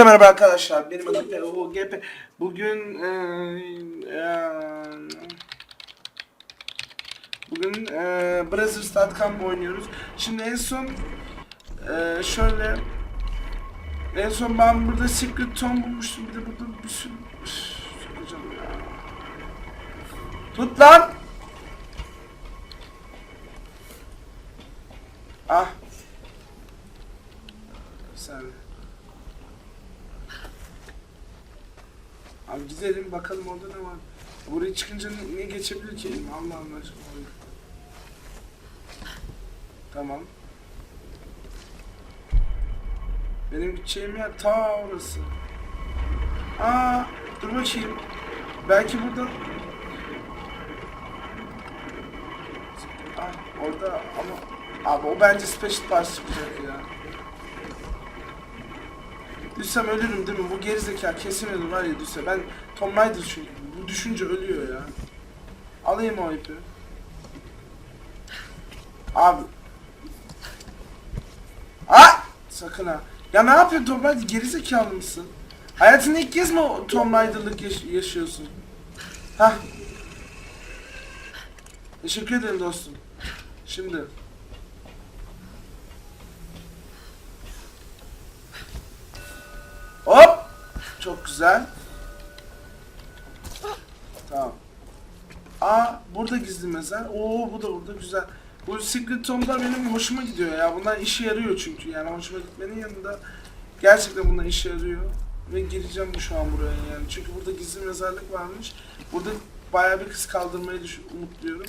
Hepinize merhaba arkadaşlar. Benim adım POGP. GP. Bugün eee, eee, bugün eee Brothers.com oynuyoruz. Şimdi en son eee, şöyle en son ben burada Secret Tom bulmuştum. Bir de burada bir sürü. Tut lan. Ah. Bir saniye. Abi gidelim bakalım orada ne var. Buraya çıkınca ne, ne geçebilir ki? Allah Allah. Tamam. Benim gideceğim yer ta orası. Aa, dur bakayım. Belki burada... Ah, orada ama... Abi o bence special pass çıkacak ya. Düşsem ölürüm değil mi? Bu gerizekalı kesin ölür var ya düşse. Ben Tom Raider çünkü. Bu düşünce ölüyor ya. Alayım o ipi. Abi. Ah! Sakın ha. Ya ne yapıyorsun Tom Raider? Gerizekalı mısın? Hayatında ilk kez mi Tom Raider'lık yaş- yaşıyorsun? Hah. Teşekkür ederim dostum. Şimdi. Hop! Çok güzel. Tamam. Aa burada gizli mezar. Oo bu da burada güzel. Bu Secret Tomb'da benim hoşuma gidiyor ya. Bunlar işe yarıyor çünkü yani hoşuma gitmenin yanında gerçekten bunlar işe yarıyor. Ve gireceğim bu şu an buraya yani. Çünkü burada gizli mezarlık varmış. Burada bayağı bir kız kaldırmayı düşün, umutluyorum.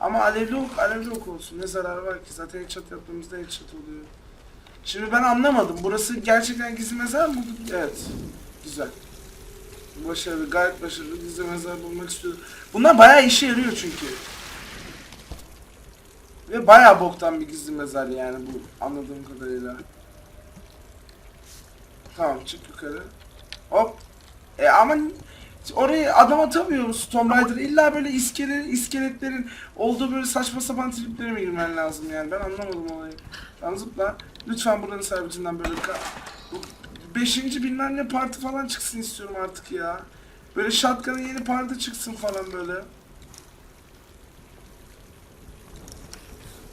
Ama alevli ok, alevli ok olsun. Ne zararı var ki? Zaten headshot yaptığımızda headshot oluyor. Şimdi ben anlamadım. Burası gerçekten gizli mezar mı? Evet. Güzel. Başarılı, gayet başarılı gizli mezar bulmak istiyorum. Bunlar bayağı işe yarıyor çünkü. Ve bayağı boktan bir gizli mezar yani bu anladığım kadarıyla. Tamam çık yukarı. Hop. E ama oraya adam atamıyoruz Tomb Raider. İlla böyle iskele, iskeletlerin olduğu böyle saçma sapan triplere mi girmen lazım yani. Ben anlamadım olayı. Lan. Lütfen buranın servisinden böyle ka bu beşinci bilmem ne parti falan çıksın istiyorum artık ya. Böyle shotgun'ın yeni parti çıksın falan böyle.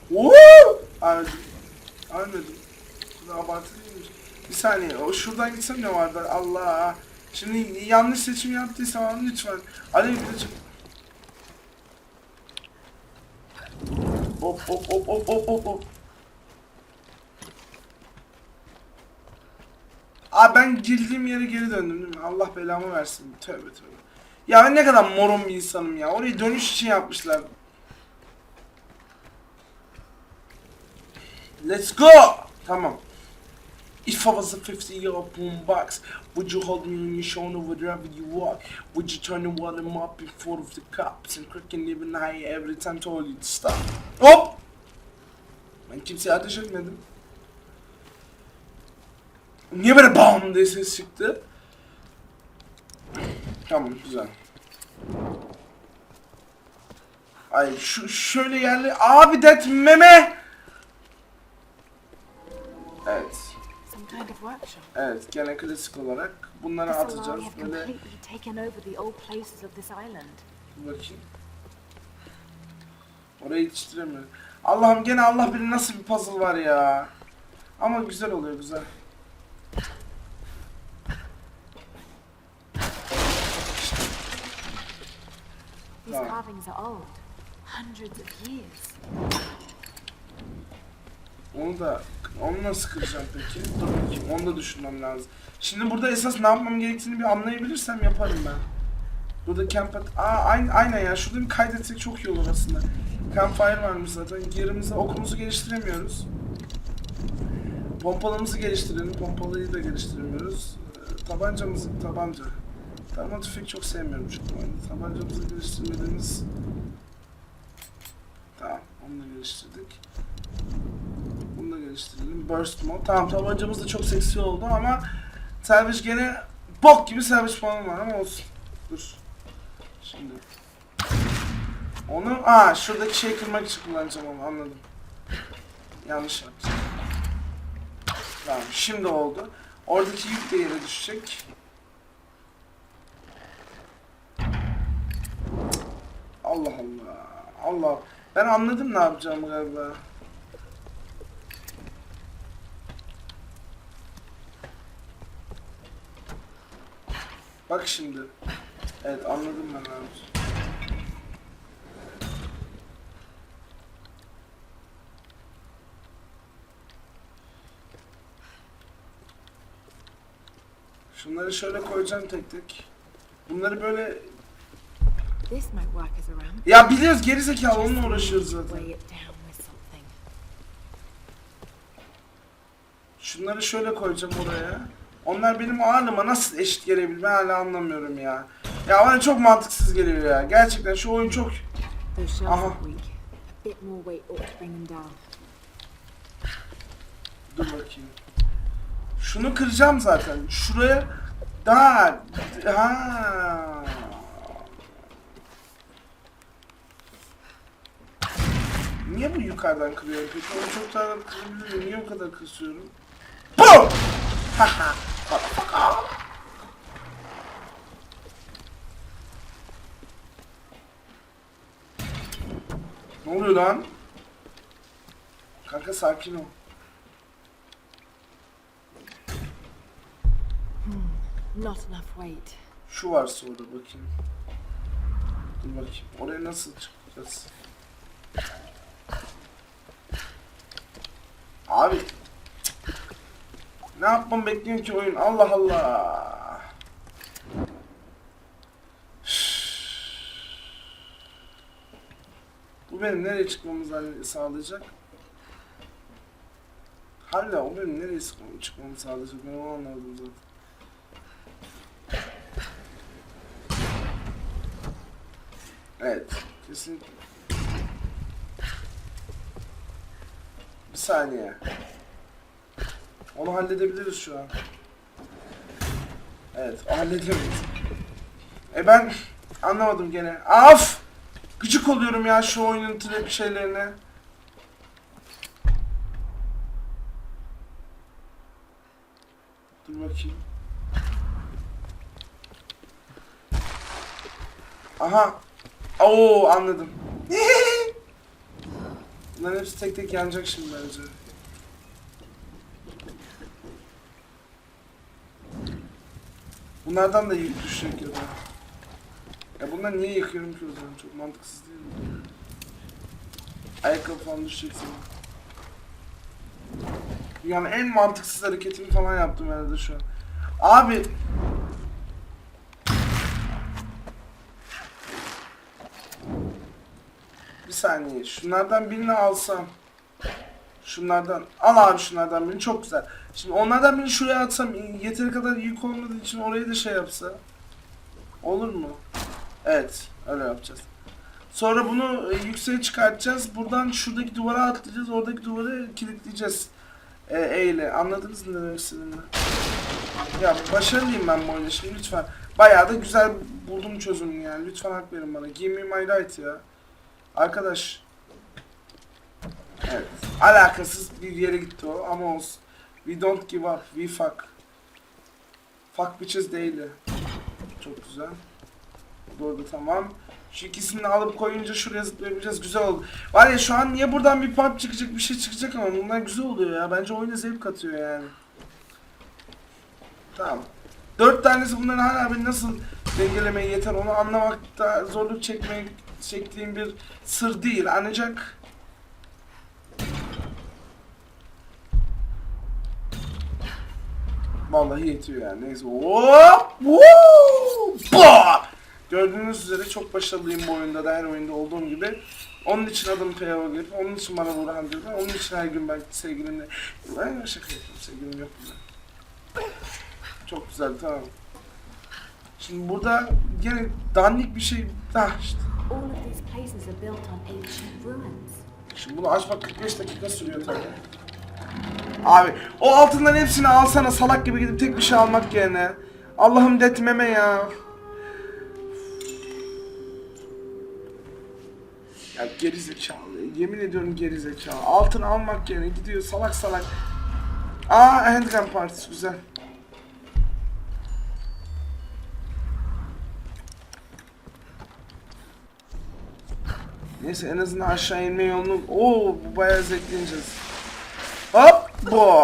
Woo! Ölmedim. Ölmedim. Bu da abartı değilmiş. Bir saniye. O şuradan gitsem ne vardı? Allah. Şimdi yanlış seçim yaptıysam lütfen. Alev gidecek. Hop hop hop hop hop hop hop. Aa ben girdiğim yere geri döndüm değil mi? Allah belamı versin. Tövbe tövbe. Ya ben ne kadar moron bir insanım ya. Orayı dönüş için yapmışlar. Let's go! Tamam. If I was a 50 year old boombox, would you hold me on your shoulder wherever you walk? Would you turn the volume up in front of the cops and cracking even higher every time told you to stop? Hop! Ben kimseye ateş etmedim. Niye böyle bam diye ses çıktı? Tamam güzel. Ay şu şöyle yerli abi det meme. Evet. Evet gene klasik olarak bunları atacağız böyle bakayım. Orayı yetiştiremiyorum. Allah'ım gene Allah bilir nasıl bir puzzle var ya. Ama güzel oluyor güzel. These carvings are old. Hundreds of years. Onu da onu nasıl kıracağım peki? Dur bakayım onu da düşünmem lazım. Şimdi burada esas ne yapmam gerektiğini bir anlayabilirsem yaparım ben. Burada camp at... Aa aynen, aynen ya şurada bir kaydetsek çok iyi olur aslında. Campfire varmış zaten. Gear'ımızı, okumuzu geliştiremiyoruz. Pompalımızı geliştirelim. Pompalıyı da geliştiremiyoruz. Ee, tabancamızı, tabanca. Tarama tüfek çok sevmiyorum çünkü. Yani tabancamızı geliştirmediğimiz... Tamam, onu da geliştirdik. Bunu da geliştirelim. Burst mode. Tamam tabancamız da çok seksi oldu ama Salvage gene bok gibi salvage puanı var ama olsun. Dur. Şimdi. Onu, aa şuradaki şeyi kırmak için kullanacağım onu anladım. Yanlış yaptım. Tamam şimdi oldu. Oradaki yük de yere düşecek. Allah Allah. Allah. Ben anladım ne yapacağımı galiba. Bak şimdi. Evet anladım ben yapacağım. Şunları şöyle koyacağım tek tek. Bunları böyle... Ya biliyoruz gerizekalı onunla uğraşıyoruz zaten. Şunları şöyle koyacağım oraya. Onlar benim ağırlığıma nasıl eşit gelebilir ben hala anlamıyorum ya. Ya bana çok mantıksız geliyor ya. Gerçekten şu oyun çok... Aha. Dur bakayım. Şunu kıracağım zaten. Şuraya daha ha. Niye bu yukarıdan kırıyor peki? Onu çok daha kırabilirim. Niye o kadar kısıyorum? BOOM! Haha. ne oluyor lan? Kanka sakin ol. Not enough weight. Şu var sonra bakayım. Dur bakayım. Oraya nasıl çıkacağız? Abi. Ne yapmam bekliyor ki oyun? Allah Allah. Bu benim nereye çıkmamızı sağlayacak? Hala o benim nereye çıkmamı, çıkmamı sağlayacak? Ben onu anladım zaten. Evet, kesinlikle. Saniye. Onu halledebiliriz şu an. Evet, halledemeyiz. E ben anlamadım gene. Af! Gıcık oluyorum ya şu oyunun trap şeylerine. Dur bakayım. Aha. Oo anladım. Bunların hepsi tek tek yanacak şimdi bence. Bunlardan da yük düşecek ya da. Ya bunları niye yıkıyorum ki o zaman? Çok mantıksız değil mi? Ayakkabı falan düşecek sana. Yani en mantıksız hareketimi falan yaptım herhalde şu an. Abi saniye. Şunlardan birini alsam. Şunlardan. Al abi şunlardan birini. Çok güzel. Şimdi onlardan birini şuraya atsam yeteri kadar yük olmadığı için orayı da şey yapsa. Olur mu? Evet. Öyle yapacağız. Sonra bunu e, yükseğe çıkartacağız. Buradan şuradaki duvara atlayacağız. Oradaki duvarı kilitleyeceğiz. E, e ile. Anladınız mı demek istediğimi? Ya başarılıyım ben bu oyunda şimdi lütfen. Bayağı da güzel buldum çözümünü yani. Lütfen hak verin bana. Give me my right ya. Arkadaş. Evet. Alakasız bir yere gitti o ama olsun. We don't give up. We fuck. Fuck bitches değil. Çok güzel. Burada tamam. Şu ikisini alıp koyunca şuraya zıplayabileceğiz. Güzel oldu. Var ya şu an niye buradan bir pump çıkacak bir şey çıkacak ama bunlar güzel oluyor ya. Bence oyuna zevk katıyor yani. Tamam. Dört tanesi bunların hala beni nasıl dengelemeye yeter onu anlamakta zorluk çekmeye çektiğim bir sır değil ancak Vallahi yetiyor yani. Neyse. Hop! Woo! Gördüğünüz üzere çok başarılıyım bu oyunda da her oyunda olduğum gibi. Onun için adım gelip, onun için bana Burhan diyorlar. Onun için her gün belki sevgilimle... Ben şaka yapıyorum, sevgilim yok bile. Çok güzel, tamam. Şimdi burada gene dandik bir şey... Ah işte. All of these places are built on ancient ruins. Şimdi bunu açmak 45 dakika sürüyor tabii. Abi o altınların hepsini alsana salak gibi gidip tek bir şey almak yerine. Allah'ım detmeme ya. Ya geri zekalı. Yemin ediyorum geri zekalı. Altın almak yerine gidiyor salak salak. Aa handgun partisi güzel. Neyse en azından aşağı inme yolunu... Oo bu bayağı zevkleyeceğiz. Hop! Bu.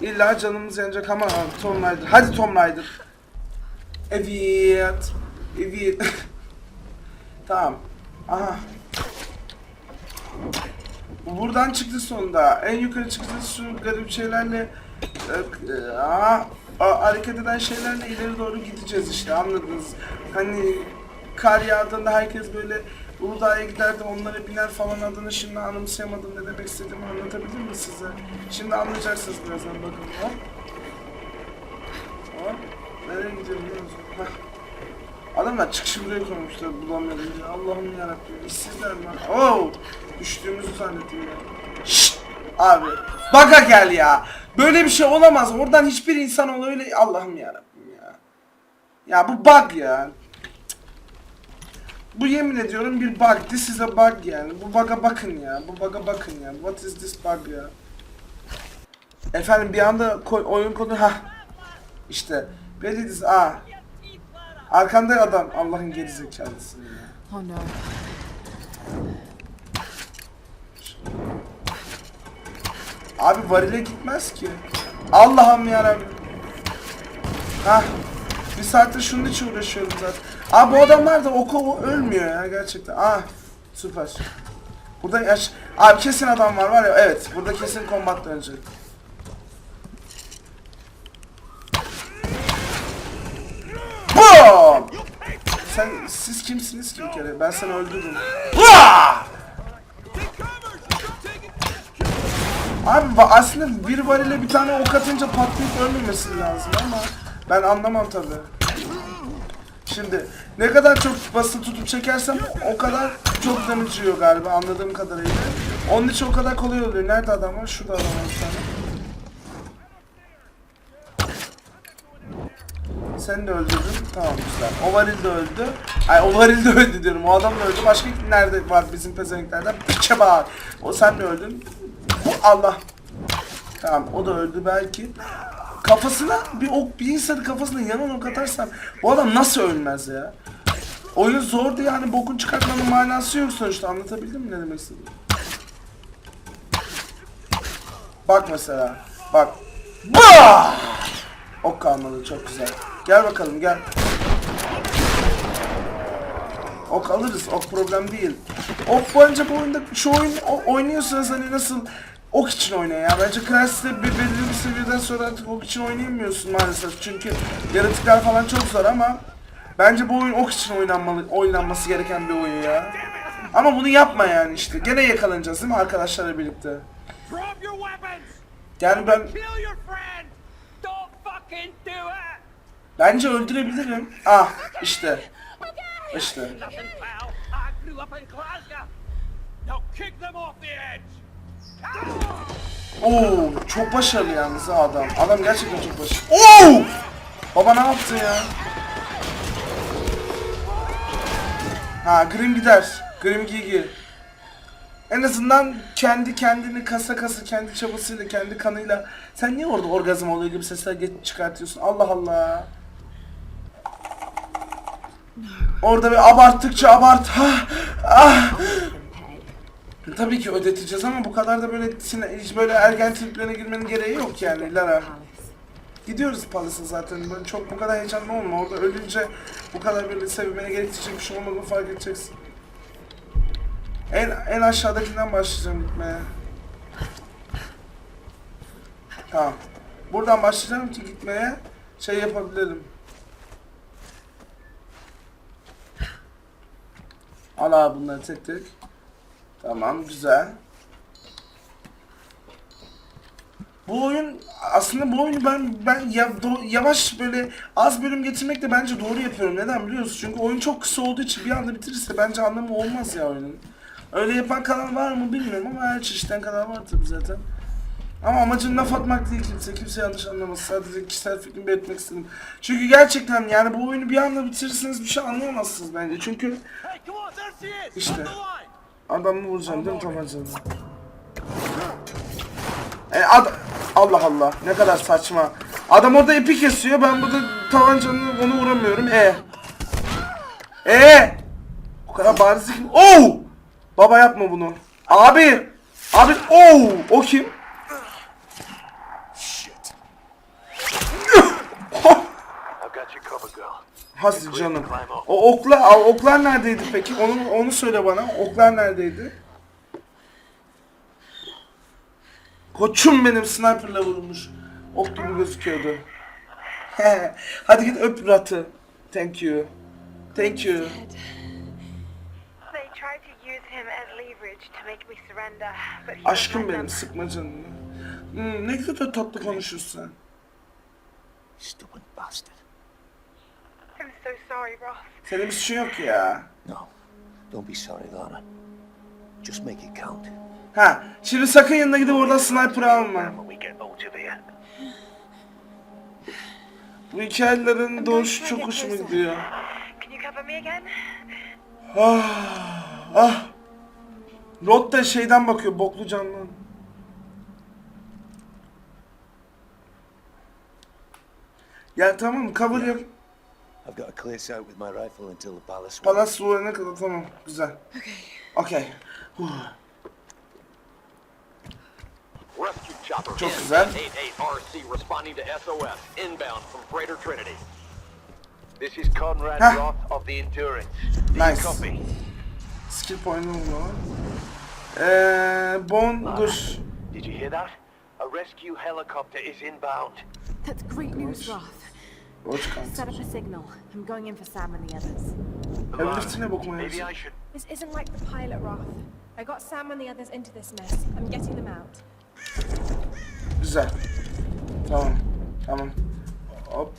İlla canımız yanacak ama Tom Raider. Hadi Tom Raider. Evet. Evet. tamam. Aha. Bu buradan çıktı sonunda. En yukarı çıktı şu garip şeylerle e, e, aa, a- hareket eden şeylerle ileri doğru gideceğiz işte anladınız. Hani kar yağdığında herkes böyle Uludağ'a giderdi onlara biner falan adını şimdi anımsayamadım ne demek istediğimi anlatabilir mi size? Şimdi anlayacaksınız birazdan bakın. Hop. Hop. Nereye gidiyorum lan? Adamlar çıkışı buraya koymuşlar bulamıyorum diye. Allah'ım yarabbim. İşsizler lan. Oo! Düştüğümüzü zannettim ya. Şşt! Abi. Baka gel ya. Böyle bir şey olamaz. Oradan hiçbir insan öyle. Allah'ım yarabbim ya. Ya bu bug ya. Bu yemin ediyorum bir bug. This is a bug yani. Bu bug'a bakın ya. Bu bug'a bakın ya. What is this bug ya? Efendim bir anda ko- oyun konu ha. İşte. Belediz a. Arkanda adam. Allah'ın gerizekalısı ya. Oh no. Abi varile gitmez ki. Allah'ım yarabbim. Hah. Bir saattir şunun için uğraşıyorum zaten. Abi bu adamlar da oku ölmüyor ya gerçekten. Ah süper. Burada yaş... Abi kesin adam var var ya evet. Burada kesin kombat dönecek. Boom! Sen siz kimsiniz ki bir kere? Ben seni öldürdüm. Vah! Abi aslında bir varile bir tane ok atınca patlayıp ölmemesi lazım ama ben anlamam tabi. Şimdi ne kadar çok bası tutup çekersem o kadar çok damage galiba anladığım kadarıyla. Onun için o kadar kolay oluyor. Nerede adam var? Şurada adam var bir tane. De öldürdün. Tamam güzel. O varil de öldü. Ay o varil de öldü diyorum. O adam da öldü. Başka nerede var bizim pezevenklerden? Piçe bak. O sen de öldün. Allah. Tamam o da öldü belki. Kafasına bir ok bir insanın kafasına yanan ok atarsan bu adam nasıl ölmez ya? Oyun zor diye hani bokun çıkartmanın manası yok sonuçta anlatabildim mi ne demek istediğimi? Bak mesela bak. Bah! Ok kalmadı çok güzel. Gel bakalım gel. Ok alırız. Ok problem değil. Ok bence bu oyunda şu oyun oynuyorsanız hani nasıl ok için oynayın ya. Bence Crash'te bir belirli bir seviyeden sonra artık ok için oynayamıyorsun maalesef. Çünkü yaratıklar falan çok zor ama bence bu oyun ok için oynanmalı, oynanması gereken bir oyun ya. Ama bunu yapma yani işte. Gene yakalanacağız değil mi arkadaşlarla birlikte? Yani ben bence öldürebilirim. Ah işte. İşte. Oo, çok başarılı yalnız ha adam. Adam gerçekten çok başarılı. Oo! Baba ne yaptı ya? Ha Grim gider. Grim Gigi. En azından kendi kendini kasa kasa kendi çabasıyla kendi kanıyla sen niye orada orgazm oluyor gibi sesler çıkartıyorsun Allah Allah Orada bir abarttıkça abart ha ah Tabii ki ödeteceğiz ama bu kadar da böyle sine- hiç böyle ergen triplerine girmenin gereği yok yani Lara. Gidiyoruz Palace'a zaten. Böyle çok bu kadar heyecanlı olma. Orada ölünce bu kadar böyle sevmene gerektirecek bir şey olmadığını fark edeceksin. En, en aşağıdakinden başlayacağım gitmeye. Tamam. Buradan başlayacağım ki gitmeye şey yapabilirim. Al abi bunları tek tek. Tamam güzel. Bu oyun aslında bu oyunu ben ben yavaş böyle az bölüm getirmek de bence doğru yapıyorum. Neden biliyor musun? Çünkü oyun çok kısa olduğu için bir anda bitirirse bence anlamı olmaz ya oyunun. Öyle yapan kanal var mı bilmiyorum ama her çeşitten kanal var tabii zaten. Ama amacım laf atmak değil kimse. Kimse yanlış anlamasın. Sadece kişisel fikrimi belirtmek istedim. Çünkü gerçekten yani bu oyunu bir anda bitirirseniz bir şey anlayamazsınız bence. Çünkü! İşte. Adamı vuracağım değil mi tabancalı? E ad Allah Allah ne kadar saçma. Adam orada ipi kesiyor ben burada tabancanı onu vuramıyorum. E. E. O kadar bariz ki. Oh! Baba yapma bunu. Abi. Abi. Oo. O kim? I've got you covered, girl. Hadi canım. O oklar, o oklar neredeydi peki? Onu onu söyle bana. Oklar neredeydi? Koçum benim sniperla vurulmuş. Ok gibi gözüküyordu. Hadi git öp Rat'ı. Thank you. Thank you. Aşkım benim sıkma canını. Hmm, ne kadar tatlı konuşursun. Stupid bastard. I'm so sorry, Roth. Senin bir suçun yok ya. No, don't be sorry, Lana. Just make it count. Ha, şimdi sakın yanına gidip oradan sniper alma. When we get out of here. Bu hikayelerin doğuşu çok hoşuma gidiyor. Can you cover me again? Ah, ah. Rod da şeyden bakıyor, boklu candan. Ya tamam, cover yap. I've got to clear sight with my rifle until the palace. Palas vurana kadar tamam, güzel. Okey. Huh. Rescue chopper Çok güzel. 88RC responding to SOS inbound from Greater Trinity. This is Conrad. Roth of the Endurance. Nice. Copy. Skill point'um var. Eee, Bon, dur. Did you hear that? A rescue helicopter is inbound. That's great news, Roth. Watch Set up a signal. I'm going in for Sam and the others. Everything'e bakma Maybe. I should. This isn't like the pilot, Roth. I got Sam and the others into this mess. I'm getting them out. Güzel. Tamam. Tamam. Hop.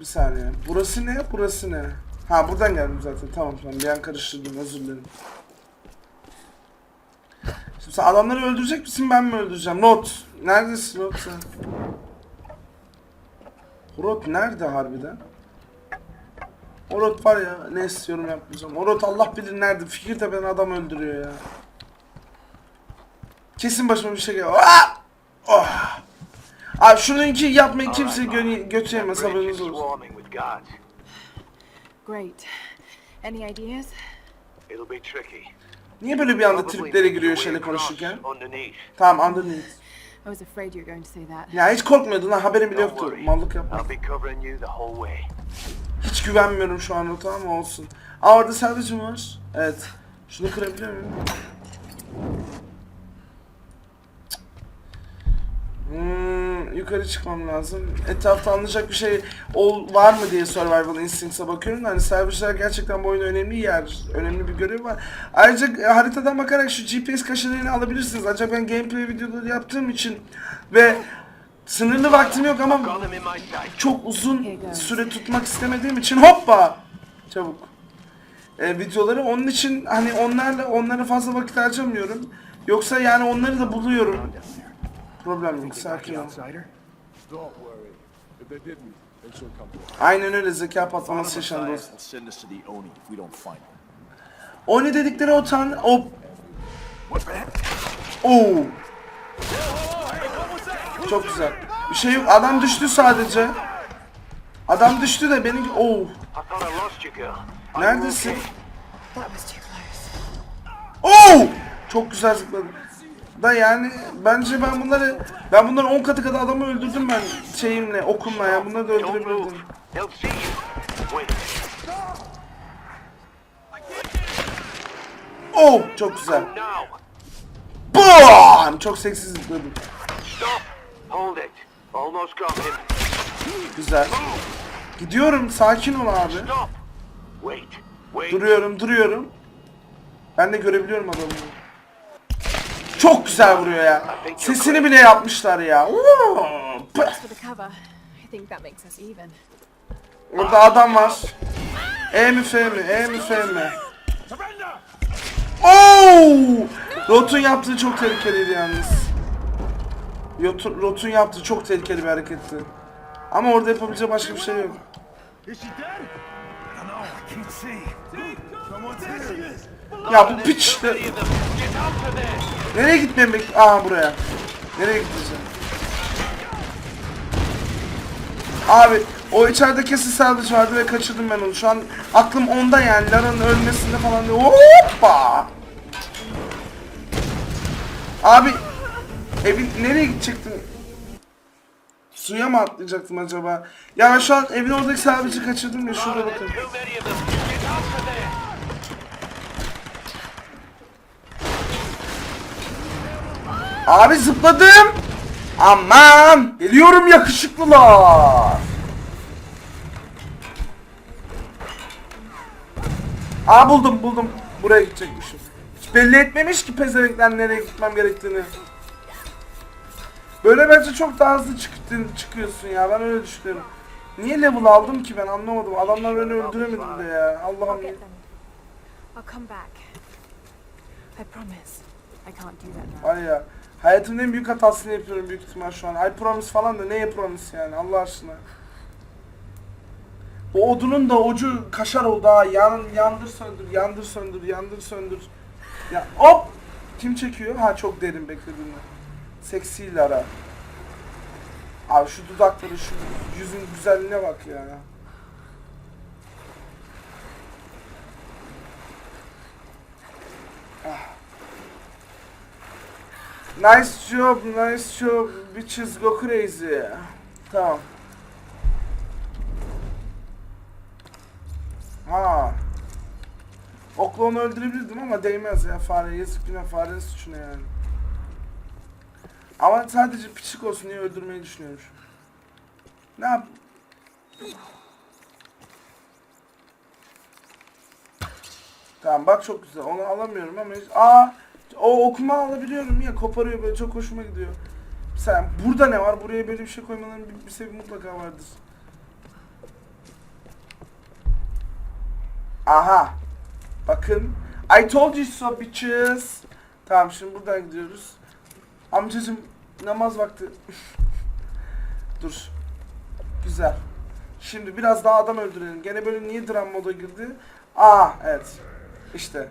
Bir saniye. Burası ne? Burası ne? Ha buradan geldim zaten. Tamam tamam. Bir an karıştırdım. Özür dilerim. Şimdi sen adamları öldürecek misin ben mi öldüreceğim? Not. Neredesin Not sen? Rot nerede harbiden? O Rot var ya ne istiyorum yapmayacağım. O Rot Allah bilir nerede. Fikirtepe'den adam öldürüyor ya. Kesin başıma bir şey geliyor. Aa! Oh! Abi şununki yapmayı kimse gö götüremez haberiniz olsun. Great. Any ideas? It'll be tricky. Niye böyle bir anda triplere giriyor across konuşurken? Tamam underneath. I was afraid you were going to say that. Ya hiç korkmuyordun ha haberin bile yoktu. Mallık yapma. I'll be covering you the whole way. Hiç güvenmiyorum şu an Rot'a ama olsun. Aa orada sadece var. Evet. Şunu kırabiliyor muyum? Hmm, yukarı çıkmam lazım. Etrafta anlayacak bir şey ol, var mı diye Survival Instincts'a bakıyorum. Hani servisler gerçekten bu oyunda önemli yer, önemli bir görev var. Ayrıca e, haritadan bakarak şu GPS kaşelerini alabilirsiniz. Ancak ben gameplay videoları yaptığım için ve sınırlı vaktim yok ama çok uzun süre tutmak istemediğim için hoppa çabuk e, videoları onun için hani onlarla onlara fazla vakit harcamıyorum yoksa yani onları da buluyorum problem yok sakin ol Don't worry. If they didn't, they should come to us. aynen öyle zeka patlaması yaşandı dostum. will send us to the Oni if we don't find them. Oni dedikleri o tan o Oo. Çok güzel. Bir şey yok. Adam düştü sadece. Adam düştü de benim Oo. Neredesin? Oo! Çok güzel zıpladım. Da yani bence ben bunları ben bunların 10 katı kadar adamı öldürdüm ben şeyimle okumla ya bunları da öldürebilirdim. Oo! Çok güzel. BAM! Çok seksi zıpladım. Güzel. Gidiyorum sakin ol abi. Duruyorum duruyorum. Ben de görebiliyorum adamı. Çok güzel vuruyor ya. Sesini bile yapmışlar ya. Orada adam var. E mi F mi? E mi F mi? Oo! Rot'un yaptığı çok tehlikeliydi yalnız. Rot'un yaptığı çok tehlikeli bir hareketti. Ama orada yapabileceği başka bir şey yok. Ya bu piç. Nereye gitmem bek... Aha buraya. Nereye gideceğim? Abi o içeride kesin salvage vardı ve kaçırdım ben onu. Şu an aklım onda yani. Lara'nın ölmesinde falan. Hoppa! Abi evin nereye gidecektim? Suya mı atlayacaktım acaba? Ya şu an evin oradaki sahibici kaçırdım ya şurada bakın. Too many of them. Get out of there. Abi zıpladım. Aman. Geliyorum yakışıklılar. Aa buldum buldum. Buraya gidecekmişim. Hiç belli etmemiş ki pezevenkler nereye gitmem gerektiğini. Böyle bence çok daha hızlı çıktın, çıkıyorsun ya ben öyle düşünüyorum. Niye level aldım ki ben anlamadım. Adamlar beni öldüremedim de ya. Allah'ım. Var ya. Hayatımın en büyük hatasını yapıyorum büyük ihtimal şu an. I promise falan da neye promise yani Allah aşkına. Bu odunun da ucu kaşar oldu ha. Yan, yandır söndür, yandır söndür, yandır söndür. Ya hop! Kim çekiyor? Ha çok derin beklediğimde. Seksi Lara. Abi şu dudakları, şu yüzün güzelliğine bak ya. Nice job, nice job. Bitches go crazy. Tamam. Ha. Okla öldürebilirdim ama değmez ya fare. Yazık günah farenin suçuna yani. Ama sadece piçik olsun diye öldürmeyi düşünüyorum. Ne yap? Tamam bak çok güzel. Onu alamıyorum ama hiç... Aa! O okuma alabiliyorum ya. Koparıyor böyle çok hoşuma gidiyor. Sen burada ne var? Buraya böyle bir şey koymaların bir, bir sebebi mutlaka vardır. Aha. Bakın. I told you so bitches. Tamam şimdi buradan gidiyoruz. Amcacım namaz vakti. Dur. Güzel. Şimdi biraz daha adam öldürelim. Gene böyle niye dram moda girdi? Aa evet. İşte.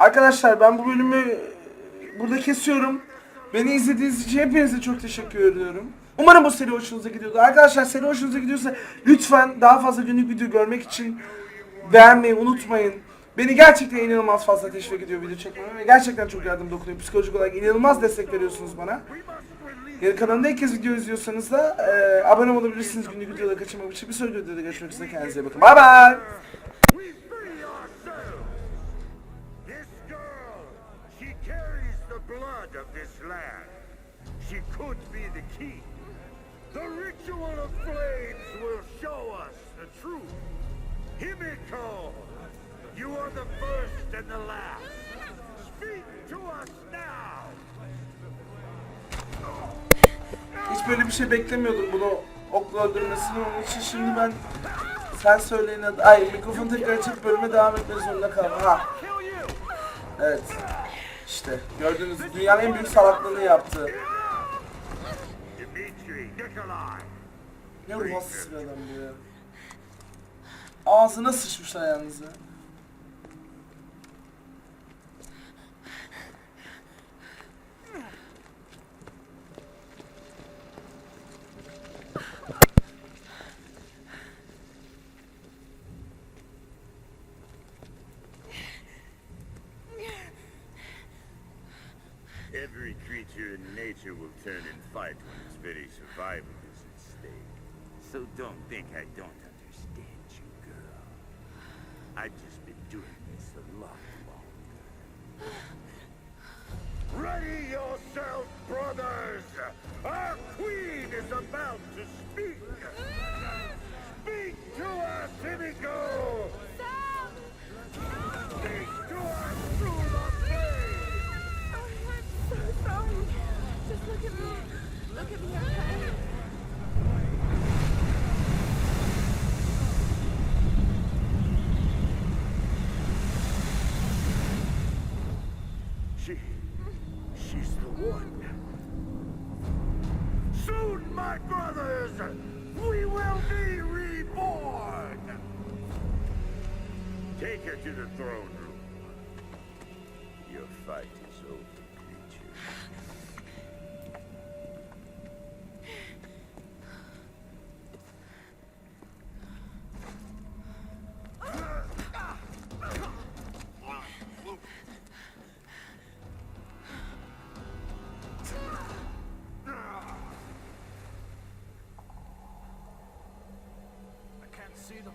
Arkadaşlar ben bu bölümü e, burada kesiyorum. Beni izlediğiniz için hepinize çok teşekkür ediyorum. Umarım bu seri hoşunuza gidiyordu. Arkadaşlar seri hoşunuza gidiyorsa lütfen daha fazla günlük video görmek için beğenmeyi unutmayın. Beni gerçekten inanılmaz fazla teşvik ediyor video çekmeme gerçekten çok yardım dokunuyor. Psikolojik olarak inanılmaz destek veriyorsunuz bana. Yeni kanalımda ilk kez video izliyorsanız da e, abone olabilirsiniz günlük videoları kaçırmamak için. Bir sonraki videoda görüşmek üzere kendinize bakın. Bye bye. She could be the key. The ritual of flames will show us the truth. Himiko, you are the first and the last. Speak to us now! Hiç böyle bir şey beklemiyordum bunu okla öldürmesini onun için şimdi ben sen söyleyin hadi. Ay mikrofonu tekrar açıp bölüme devam etmek zorunda kaldım. Ha. Evet. İşte gördüğünüz dünyanın en büyük salaklığını yaptı. Ne ruhsuz bir adam bu ya. Ağzına sıçmışlar yalnız ya. Fight when its very survival is at stake. So don't think I don't understand you, girl. I've just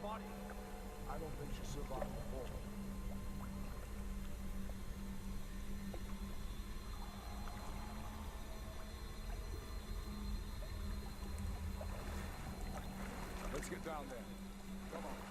body. I don't think she survived the fall. Let's get down there. Come on.